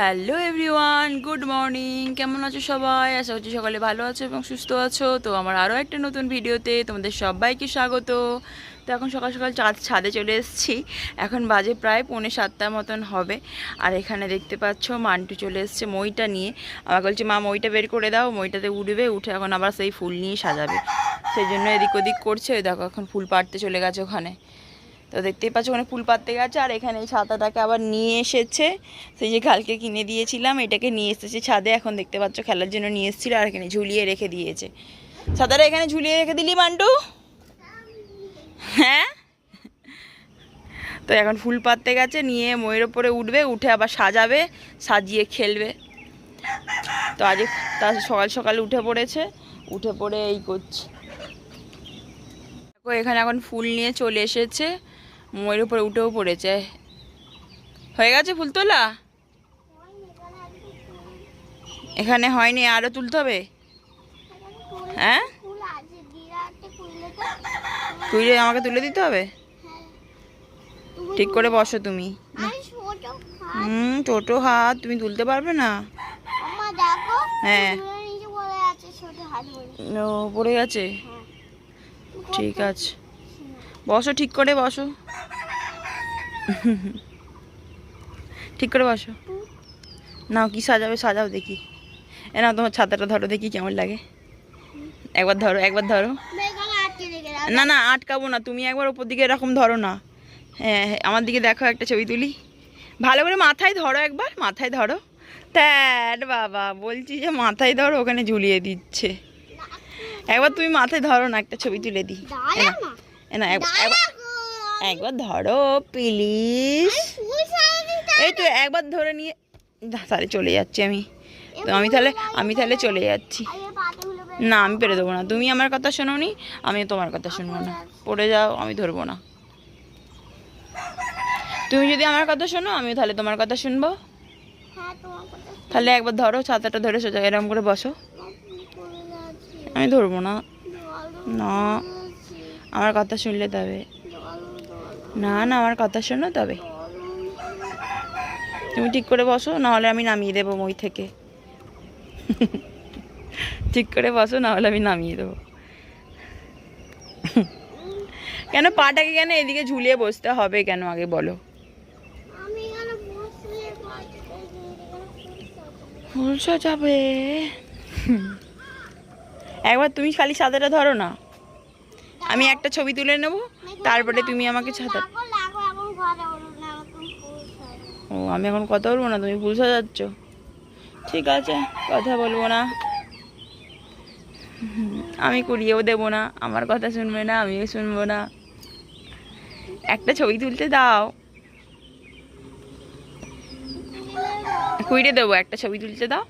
Hello everyone good morning কেমন আছো সবাই? আশা করছি সকালে ভালো আছো এবং সুস্থ আছো। তো আমার আরও একটা নতুন ভিডিওতে তোমাদের সবাইকে স্বাগত। তো এখন সকাল সকাল চাঁদ ছাদে চলে এসেছি। এখন বাজে প্রায় পৌনে সাতটার মতন হবে। আর এখানে দেখতে পাচ্ছ মান্টু চলে এসছে মইটা নিয়ে। আমাকে বলছে, মা, মইটা বের করে দাও। মইটাতে উঠবে, উঠে এখন আবার সেই ফুল নিয়ে সাজাবে। সেই জন্য এদিক ওদিক করছে। দেখো এখন ফুল পাড়তে চলে গেছে ওখানে। তো দেখতেই পাচ্ছ, ওখানে ফুল পাততে গেছে, আর এখানে এই ছাতাটাকে আবার নিয়ে এসেছে। সেই যে কালকে কিনে দিয়েছিলাম, এটাকে নিয়ে এসেছে ছাদে, এখন দেখতে পাচ্ছ খেলার জন্য নিয়ে এসেছিল, আর এখানে ঝুলিয়ে রেখে দিয়েছে। ছাতাটা এখানে ঝুলিয়ে রেখে দিলি, মান্টু? হ্যাঁ? তো এখন ফুল পাততে গেছে, নিয়ে ময়ের ওপরে উঠবে, উঠে আবার সাজাবে, সাজিয়ে খেলবে। তো আজ তার সকাল সকাল উঠে পড়েছে, উঠে পড়ে এই করছে। এখানে এখন ফুল নিয়ে চলে এসেছে। ময়ের উপরে উঠেও পড়েছে। হয়ে গেছে ফুল তোলা এখানে হয়নি আরও তুলতে হবে? হ্যাঁ? ফুল আছে বিরাটে খুললে তো তুলে, আমাকে তুলে দিতে হবে? ঠিক করে বসো তুমি। হুম, ছোটো হাত, তুমি তুলতে পারবে না? হ্যাঁ। পড়ে গেছে? ঠিক আছে। বসো, ঠিক করে বসো। ঠিক করে বসো। নাও কি সাজাবে সাজাও দেখি। এ নাও তোমার ছাতাটা ধরো দেখি কেমন লাগে। একবার ধরো একবার ধরো। না না আটকাবো না তুমি একবার ওপর দিকে এরকম ধরো না। হ্যাঁ হ্যাঁ, আমার দিকে দেখো একটা ছবি তুলি। ভালো করে মাথায় ধরো একবার মাথায় ধরো। ত্যাট বাবা বলছি যে মাথায় ধরো ওখানে ঝুলিয়ে দিচ্ছে। একবার তুমি মাথায় ধরো না একটা ছবি তুলে দিই। না এ না একবার একবার- ধরো প্লিজ এই তো একবার ধরে নিয়ে তাহলে চলে যাচ্ছি আমি। তো আমি তাহলে আমি তাহলে চলে যাচ্ছি। না আমি পেরে দেবো না। তুমি আমার কথা শোনো নি আমি তোমার কথা শুনব না। পড়ে যাও আমি ধরবো না। তুমি যদি আমার কথা শোনো আমি তাহলে তোমার কথা শুনব। হ্যাঁ তাহলে একবার ধরো ছাতাটা ধরে সোজা এরকম করে বসো। আমি ধরবো না। না আমার কথা শুনলে তবে। না না আমার কথা শোনো তবে। তুমি ঠিক করে বসো নাহলে আমি নামিয়ে দেবো মই থেকে। ঠিক করে বসো নাহলে আমি নামিয়ে দেবো। কেন পাটাকে কেন এদিকে ঝুলিয়ে বসতে হবে কেন আগে বলো? সাজাবে। একবার তুমি খালি সাদাটা ধরো না। আমি একটা ছবি তুলে নেব। তারপরে তুমি আমাকে ছাতা ও আমি এখন কথা বলব না তুমি ভুল সাজাচ্ছ। ঠিক আছে কথা বলব না। আমি কুড়িয়েও দেবো না আমার কথা শুনবে না আমিও শুনব না। একটা ছবি তুলতে দাও। কুড়িয়ে দেবো একটা ছবি তুলতে দাও।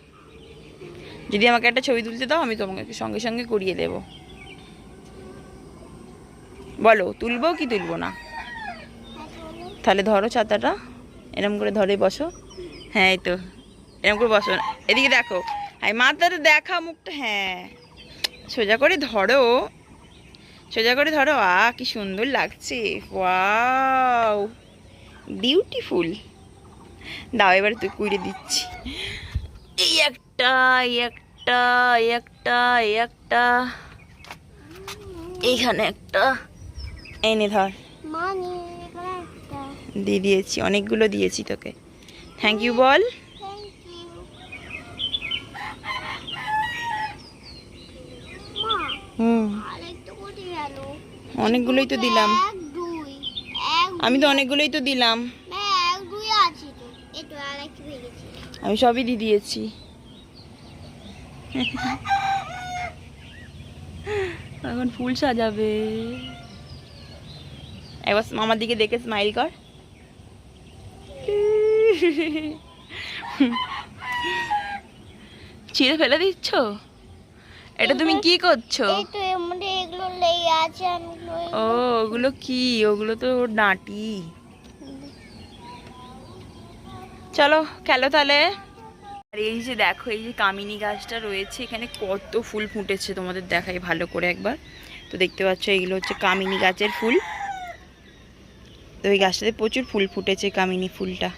যদি আমাকে একটা ছবি তুলতে দাও আমি তোমাকে সঙ্গে সঙ্গে কুড়িয়ে দেবো। বলো, তুলবো কি তুলবো না? তাহলে ধরো ছাতাটা, এরম করে ধরে বসো। হ্যাঁ এই তো, এরম করে বসো। এদিকে দেখো এই মাথাটা দেখা মুখটা হ্যাঁ। সোজা করে ধরো, সোজা করে ধরো, আ, কি সুন্দর লাগছে, ওয়াও বিউটিফুল দাও, এবার তুই কুড়ে দিচ্ছি। এই একটা একটা একটা একটা, এইখানে একটা। এনে ধর। দিয়ে দিয়েছি অনেকগুলো দিয়েছি তোকে। থ্যাংক ইউ বল। হুম। অনেকগুলোই তো দিলাম। আমি তো অনেকগুলোই তো দিলাম। আমি সবই দিয়ে দিয়েছি। এখন ফুল সাজাবে। একবার মামার দিকে দেখে স্মাইল কর। ছিঁড়ে ফেলে দিচ্ছ? এটা তুমি কি করছ? ও ওগুলো কি? ওগুলো তো ডাঁটি চলো খেলো তাহলে। আর এই যে দেখো এই যে কামিনী গাছটা রয়েছে এখানে কত ফুল ফুটেছে তোমাদের দেখাই ভালো করে একবার। তো দেখতে পাচ্ছ এগুলো হচ্ছে কামিনী গাছের ফুল। তো ওই গাছটাতে প্রচুর ফুল ফুটেছে কামিনী ফুলটা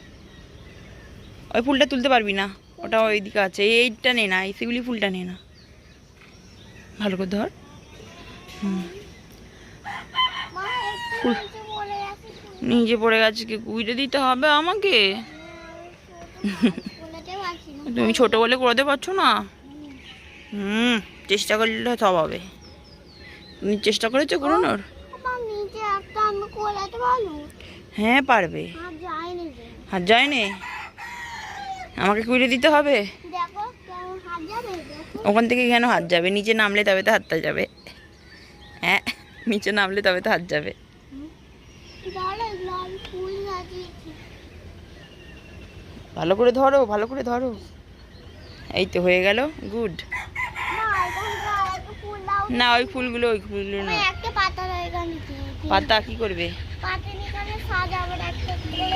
ওই ফুলটা তুলতে পারবি না ওটা ওইদিকে আছে এইটা নে না এই শিউলি ফুলটা নে না ভালো করে ধর নিজে পড়ে গেছে কি কুইটে দিতে হবে আমাকে তুমি ছোট বলে করতে পারছ না হুম চেষ্টা করলে সব হবে তুমি চেষ্টা করেছ করোনোর হ্যাঁ পারবে। হাত যায়নি আমাকে কুড়ে দিতে হবে? ওখান থেকে কেন হাত যাবে? নিচে নামলে তবে তো হাতটা যাবে। হ্যাঁ নিচে নামলে তবে তো হাত যাবে। ভালো করে ধরো ভালো করে ধরো। এই তো হয়ে গেল গুড। না ওই ফুলগুলো ওই ফুলগুলো না। পাতা কি করবে?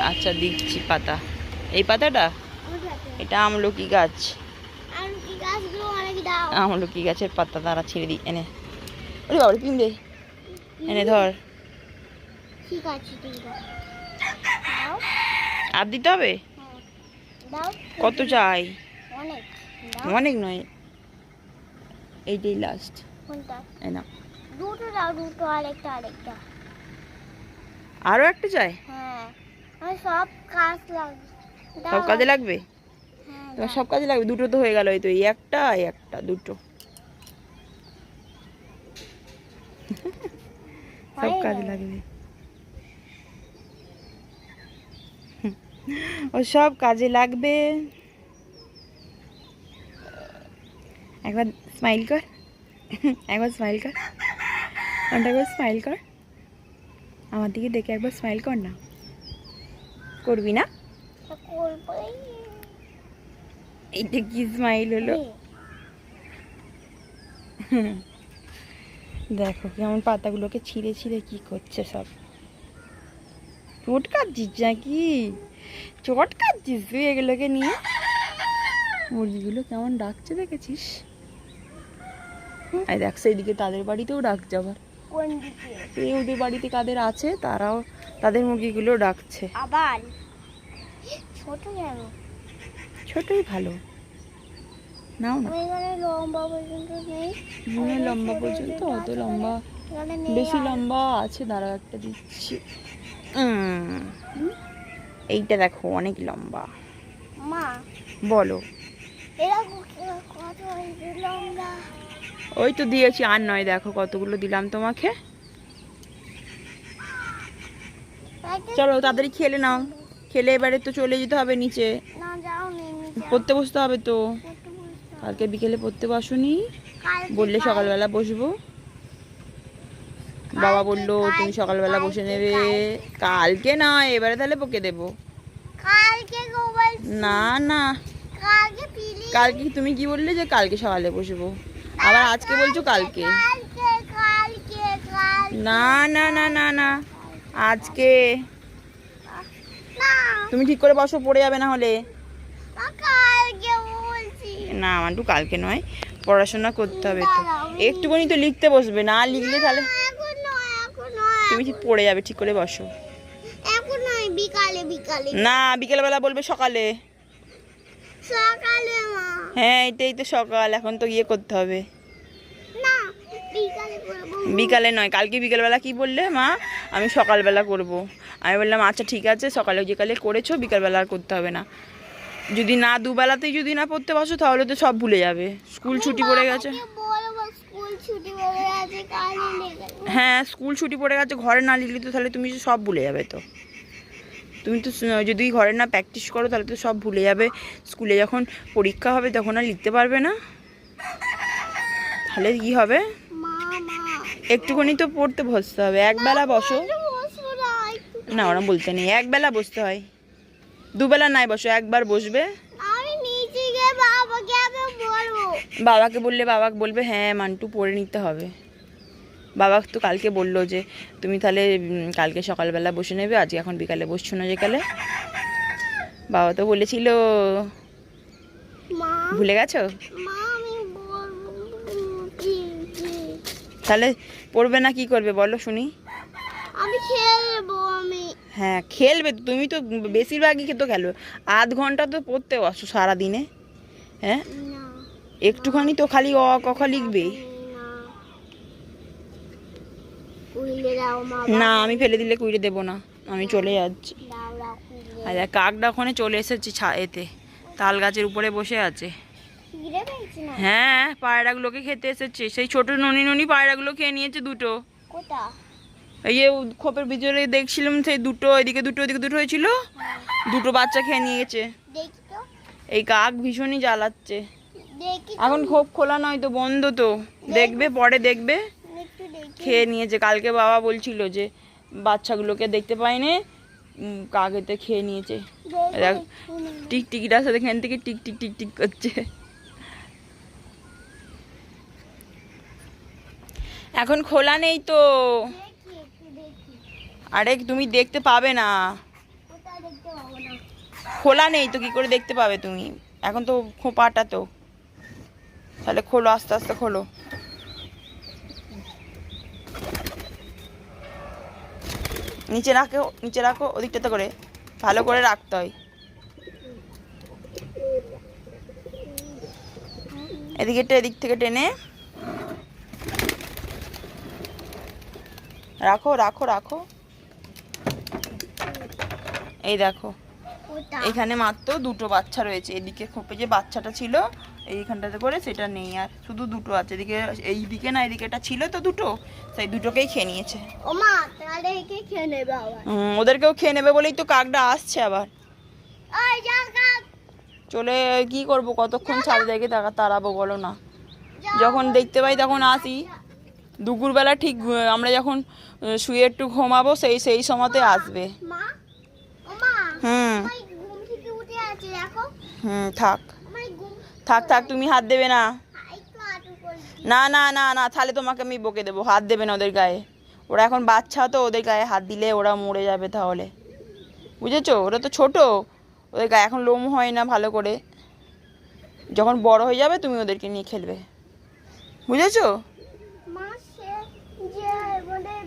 আচ্ছা দিচ্ছি পাতা। এই পাতাটা? এটা আমলকি গাছ। আমলকি গাছের পাতা তারা ছিঁড়ে দিই এনে। ওরে বাবা পিন্দে এনে ধর। ঠিক আছে আর দিতে হবে? কত চাই? অনেক। নয়। এইটাই লাস্ট এনা দুটো দাও দুটো আরেকটা আরেকটা। আরও একটা চাই? হ্যাঁ। সব কাজ লাগবে। সব কাজে লাগবে? হ্যাঁ তোমার সব কাজে লাগবে? দুটো তো হয়ে গেল এই তো এই একটা একটা দুটো। সব কাজে লাগবে। ও সব কাজে লাগবে। একবার স্মাইল কর। একবার স্মাইল কর। একবার স্মাইল কর? আমার দিকে দেখে একবার স্মাইল কর না। করবি না? এইটা কি স্মাইল হলো? দেখো কেমন পাতাগুলোকে ছিঁড়ে ছিঁড়ে কি করছে সব। চোট কাটছিস নাকি? চট কাটছিস তুই এগুলোকে নিয়ে? মুরগিগুলো কেমন ডাকছে দেখেছিস? এই দেখ, সেইদিকে তাদের বাড়িতেও ডাকছে আবার। এই ওদের বাড়িতে কাদের আছে তারাও তাদের মুরগিগুলো ডাকছে। আবার? ছোট কেন? ছোটই ভালো। নাও না। এখানে লম্বা পর্যন্ত নেই। মনে লম্বা পর্যন্ত অত লম্বা বেশি লম্বা আছে দাঁড়াও একটা দিচ্ছি। এইটা দেখো অনেক লম্বা। মা বলো। এরা কত লম্বা? ওই তো দিয়েছি আর নয় দেখো কতগুলো দিলাম তোমাকে। চলো তাড়াতাড়ি খেলে নাও। খেলে এবারে তো চলে যেতে হবে নিচে। পড়তে বসতে হবে তো। কালকে বিকেলে পড়তে বসুনি। বললে সকালবেলা বসবো। বাবা বলল তুমি সকালবেলা বসে নেবে। কালকে না এবারে তাহলে বকে দেবো। না না। কালকে তুমি কি বললে যে কালকে সকালে বসবো? আবার আজকে বলছো কালকে? কালকে কালকে কাল না না না না না। আজকে। তুমি ঠিক করে বসো পড়ে যাবে না হলে। না আমার একটু কালকে নয়। পড়াশোনা করতে হবে তো। একটুখানি তো লিখতে বসবে না লিখলে তাহলে তুমি ঠিক পড়ে যাবে ঠিক করে বসো। না বিকেলবেলা বলবে সকালে। সকালে হ্যাঁ এটাই তো সকাল এখন তো গিয়ে করতে হবে। বিকালে নয় কালকে বিকেলবেলা কি বললে মা? আমি সকালবেলা করব। আমি বললাম আচ্ছা ঠিক আছে সকালে বিকালে করেছ বিকালবেলা আর করতে হবে না। যদি না দুবেলাতেই যদি না পড়তে বসো তাহলে তো সব ভুলে যাবে। স্কুল ছুটি পড়ে গেছে। হ্যাঁ স্কুল ছুটি পড়ে গেছে ঘরে না লিখলে তো তাহলে তুমি সব ভুলে যাবে তো। তুমি তো যদি ঘরে না প্র্যাকটিস করো, তাহলে তো সব ভুলে যাবে। স্কুলে যখন পরীক্ষা হবে, তখন আর লিখতে পারবে না। তাহলে কি হবে? একটুখানি তো পড়তে বসতে হবে। একবেলা বসো। না, ওরা বলতে নেই। একবেলা বসতে হয়। দুবেলা নাই বসো, একবার বসবে। বাবাকে বললে বাবাকে বলবে হ্যাঁ মান্টু, পড়ে নিতে হবে। বাবা তো কালকে বলল যে তুমি তাহলে কালকে সকালবেলা বসে নেবে আজকে এখন বিকালে বসছো না যেকালে? বাবা তো বলেছিল ভুলে গেছো? তাহলে পড়বে না কি করবে বলো শুনি। আমি খেলব আমি। হ্যাঁ খেলবে তুমি তো বেশিরভাগই তো খেলবে। আধ ঘণ্টা তো পড়তে বসো সারাদিনে হ্যাঁ? একটুখানি তো খালি অ ক খ লিখবে। না আমি ফেলে দিলে কুইরে দেবো না। আমি চলে যাচ্ছি। দেখ, কাকটা ওখানে চলে এসেছি এতে। তাল গাছের উপরে বসে আছে। হ্যাঁ পায়রাগুলোকে খেতে এসেছে। সেই ছোট ননি ননি পায়রাগুলো খেয়ে নিয়েছে দুটো। এই যে খোপের ভিতরে দেখছিলাম সেই দুটো এদিকে দুটো এদিকে দুটো হয়েছিল। দুটো বাচ্চা খেয়ে নিয়েছে। এই কাক ভীষণই জ্বালাচ্ছে। এখন খোপ খোলা নয় তো বন্ধ তো। দেখবে পরে দেখবে। খেয়ে নিয়েছে কালকে বাবা বলছিল যে বাচ্চাগুলোকে দেখতে পাইনি কাকেতে খেয়ে নিয়েছে। দেখ। টিকটিকিটার সাথে এখান থেকে টিক টিক টিক টিক করছে। এখন খোলা নেই তো। আরে, তুমি দেখতে পাবো না। খোলা নেই তো, কি করে দেখতে পাবে তুমি? এখন তো খোপাটা তো। তাহলে খোলো, আস্তে আস্তে খোলো। নিচে রাখো নিচে রাখো, ওদিকটাতে করে ভালো করে রাখতে হয়। এদিকেটা এদিক থেকে টেনে রাখো রাখো রাখো। এই দেখো। এখানে মাত্র দুটো বাচ্চা রয়েছে। এদিকে খোপে যে বাচ্চাটা ছিল এইখানটাতে করে সেটা নেই আর শুধু দুটো আছে। এদিকে এইদিকে না এদিকে এটা ছিল তো দুটো সেই দুটোকেই খেয়ে নিয়েছে। ওদেরকেও খেয়ে নেবে বলেই তো কাকটা আসছে আবার। চলে কি করব? কতক্ষণ ছাড়ে দেখে তাকা তাড়াবো বলো না। যখন দেখতে পাই তখন আসি। দুপুরবেলা ঠিক আমরা যখন শুয়ে একটু ঘুমাবো সেই সেই সময়তে আসবে। মা হুম। হুম থাক। থাক থাক তুমি হাত দেবে না। না না না না তাহলে তোমাকে আমি বকে দেবো। হাত দেবে না ওদের গায়ে। ওরা এখন বাচ্চা তো ওদের গায়ে হাত দিলে ওরা মরে যাবে তাহলে। বুঝেছ? ওরা তো ছোট। ওদের গায়ে এখন লোম হয় না ভালো করে। যখন বড় হয়ে যাবে তুমি ওদেরকে নিয়ে খেলবে। বুঝেছ?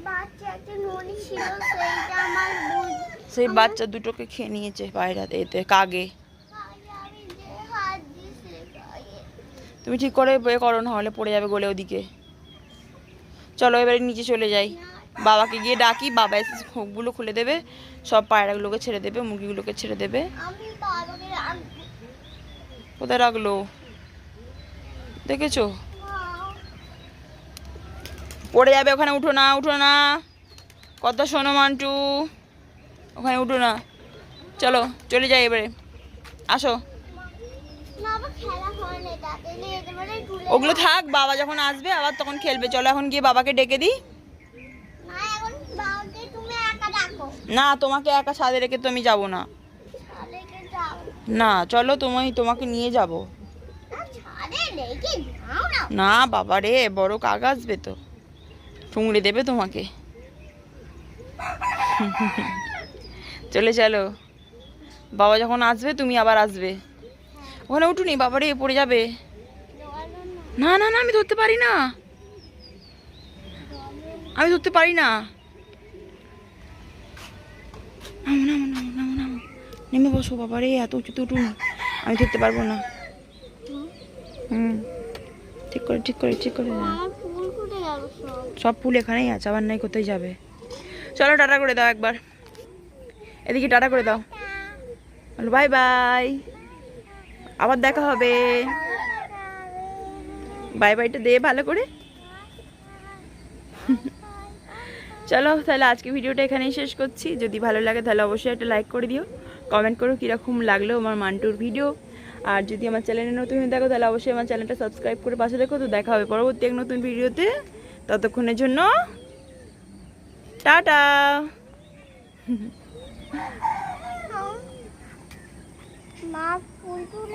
বাচ্চা একটা ছিল সেইটা আমার সেই বাচ্চা দুটোকে খেয়ে নিয়েছে বাইরাতে এতে কাগে। তুমি ঠিক করে এ করো না হলে পড়ে যাবে গোলে ওদিকে। চলো এবারে নিচে চলে যাই। বাবাকে গিয়ে ডাকি বাবা এসে হোকগুলো খুলে দেবে সব পায়রাগুলোকে ছেড়ে দেবে মুরগিগুলোকে ছেড়ে দেবে। কোথায় রাখল? দেখেছ? পড়ে যাবে ওখানে উঠো না উঠো না। কথা শোনো মান্টু। ওখানে উঠো না। চলো চলে যাই এবারে। আসো। না আবার খেলা না তাতে নিয়ে যেতে পারে ঘুরে ওগুলো থাক বাবা যখন আসবে আবার তখন খেলবে। চলো এখন গিয়ে বাবাকে ডেকে দিই। না তুমি তোমাকে একা সাদে রেখে তো আমি যাব না। না চলো তোমায় তোমাকে নিয়ে যাব। না বাবা রে বড় কাক আসবে তো। ঠুংড়ে দেবে তোমাকে। চলে চলো বাবা যখন আসবে তুমি আবার আসবে। ওখানে উঠুনি বাবা রে পড়ে যাবে। না না না আমি ধরতে পারি না। আমি ধরতে পারি না। নামো বসো বাবা রে এত উঁচুতে উঠুন। আমি ধরতে পারব না। হুম। ঠিক করে ঠিক করে ঠিক করে না সব ফুল এখানেই আছে আবার নাই কোথায় যাবে? চলো টাটা করে দাও একবার। এদিকে টাটা করে দাও। Bye bye. আবার দেখা হবে। বাই বাইটা দে ভালো করে। চলো, তাহলে আজকে ভিডিওটা এখানেই শেষ করছি। যদি ভালো লাগে, তাহলে অবশ্যই একটা লাইক করে দিও। কমেন্ট করো কীরকম লাগল আমার মান্টুর ভিডিও আর যদি আমার চ্যানেলে নতুন হয়ে থাকো, তাহলে অবশ্যই আমার চ্যানেলটা সাবস্ক্রাইব করে পাশে দেখো তো দেখা হবে পরবর্তী এক নতুন ভিডিওতে। ততক্ষণের জন্য, টাটা! মা ফুল তুলে